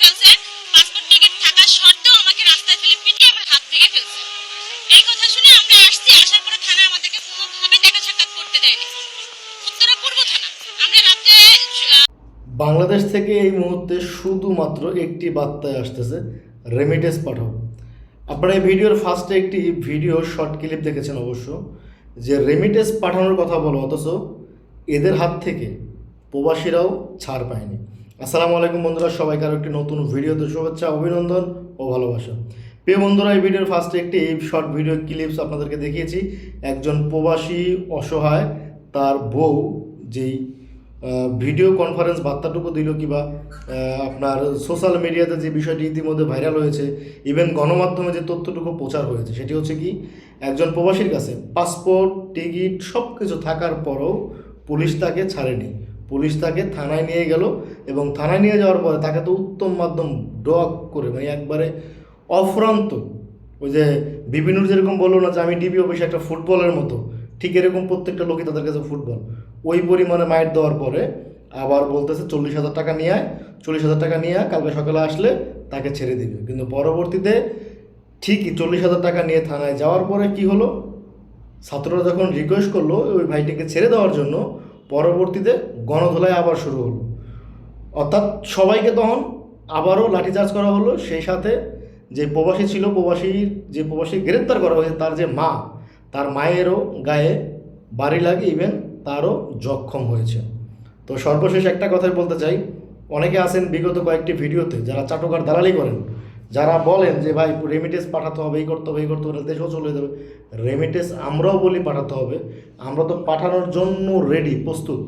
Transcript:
ফেলছে। Passport ticket আমাকে রাস্তায় ফেলে পিটিয়ে আমার হাত ফেলছে। এই কথা শুনে আমরা আসছি, আসার পরে থানা আমাদেরকে কোনোভাবে দেখা সাক্ষাৎ করতে দেয়নি। উত্তরা পূর্ব থানা। আমরা রাতে বাংলাদেশ থেকে এই মুহূর্তে শুধুমাত্র একটি বার্তায় আসতেছে রেমিটেন্স পাঠাও। আপনারা এই ভিডিওর ফার্স্টে একটি ভিডিও শর্ট ক্লিপ দেখেছেন অবশ্য, যে রেমিটেন্স পাঠানোর কথা বলো, অথচ এদের হাত থেকে প্রবাসীরাও ছাড় পায়নি। আসসালামু আলাইকুম বন্ধুরা, সবাইকে আরও একটি নতুন ভিডিওতে শুভেচ্ছা, অভিনন্দন ও ভালোবাসা। প্রিয় বন্ধুরা, এই ভিডিওর ফার্স্টে একটি শর্ট ভিডিও ক্লিপস আপনাদেরকে দেখিয়েছি। একজন প্রবাসী অসহায়, তার বউ যেই ভিডিও কনফারেন্স বার্তাটুকু দিল কিবা আপনার সোশ্যাল মিডিয়াতে যে বিষয়টি ইতিমধ্যে ভাইরাল হয়েছে ইভেন গণমাধ্যমে যে তথ্যটুকু প্রচার হয়েছে, সেটি হচ্ছে কি, একজন প্রবাসীর কাছে পাসপোর্ট টিকিট সব কিছু থাকার পরও পুলিশ তাকে ছাড়েনি। পুলিশ তাকে থানায় নিয়ে গেল এবং থানায় নিয়ে যাওয়ার পরে তাকে তো উত্তম মাধ্যম ডক করে মানে একবারে অফ্রান্ত। ওই যে বিভিন্নর যেরকম বলল না যে আমি ডিবি অফিসে একটা ফুটবলের মতো ঠিক এরকম প্রত্যেকটা লোকই তাদের কাছে ফুটবল। ওই পরিমাণে মাইট দেওয়ার পরে আবার বলতেছে চল্লিশ হাজার টাকা নিয়ে আয় চল্লিশ হাজার টাকা নিয়ে আয়, কালকে সকালে আসলে তাকে ছেড়ে দিবে। কিন্তু পরবর্তীতে ঠিকই চল্লিশ হাজার টাকা নিয়ে থানায় যাওয়ার পরে কি হলো? ছাত্ররা যখন রিকোয়েস্ট করল ওই ভাইটিকে ছেড়ে দেওয়ার জন্য পরবর্তীতে গণধোলায় আবার শুরু হলো। অর্থাৎ সবাইকে তখন আবারও লাঠিচার্জ করা হলো। সেই সাথে যে প্রবাসী ছিল, প্রবাসী, যে প্রবাসী গ্রেপ্তার করা হয়েছে, তার যে মা, তার মায়েরও গায়ে বাড়ি লাগে ইভেন তারও জক্ষম হয়েছে। তো সর্বশেষ একটা কথাই বলতে চাই। অনেকে আছেন বিগত কয়েকটি ভিডিওতে যারা চাটকার দালালি করেন যারা বলেন যে ভাই রেমিটেন্স পাঠাতে হবে, এই করতে হবে, এই করতে হবে, দেশেও চলে যাবে। রেমিটেন্স আমরাও বলি পাঠাতে হবে। আমরা তো পাঠানোর জন্য রেডি প্রস্তুত।